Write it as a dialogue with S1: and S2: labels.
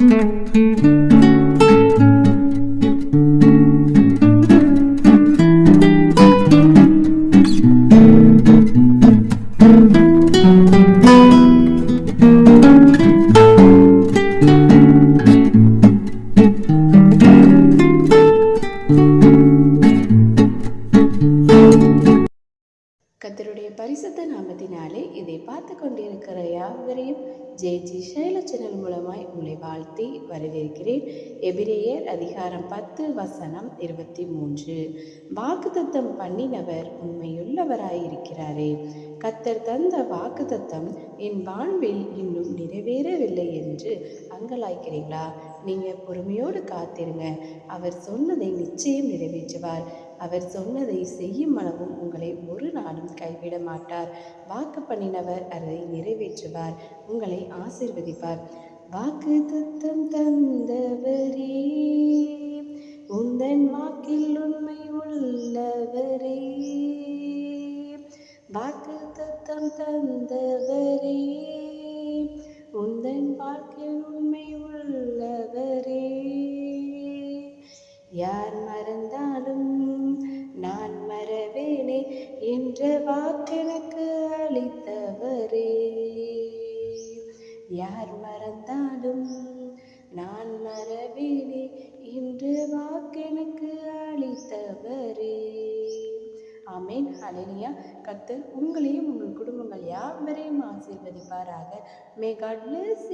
S1: Música கத்தருடைய பரிசுத்த நாமத்தினாலே இதை பார்த்து கொண்டிருக்கிற யாவரையும் ஜெயஜி சைல சேனல் மூலமாய் உங்களை வாழ்த்தி வரவேற்கிறேன். எபிரேயர் அதிகாரம் பத்து வசனம் இருபத்தி மூன்று. வாக்குத்தத்தம் பண்ணினவர் உண்மையுள்ளவராயிருக்கிறாரே. கத்தர் தந்த வாக்குத்தத்தம் என் வாழ்வில் இன்னும் நிறைவேறவில்லை என்று அங்கலாய்க்கிறீங்களா நீங்கள் பொறுமையோடு காத்திருங்க. அவர் சொன்னதை நிச்சயம் நிறைவேற்றுவார். அவர் சொன்னதை செய்யும் அளவும் உங்களை ஒரு நாளும் கைவிட மாட்டார். வாக்கு பண்ணினவர் அதை நிறைவேற்றுவார். உங்களை ஆசிர்வதிப்பார். வாக்கு தத்தம் தந்தவரே உந்தன் வாக்கில் உண்மை உள்ளவரே. வாக்கு தத்தம் தந்தவரே. யார் மறந்தாலும் நான் மறவேனே என்ற வாக்கெனக்கு அளித்தவரே. யார் மறந்தாலும் நான் மறவேனே என்று வாக்கெனக்கு அளித்தவரே. ஆமேன். ஹalleluya. கத்தர் உங்களையும் உங்கள் குடும்பங்கள் யாவரையும் ஆசீர்வதிப்பாராக. May God bless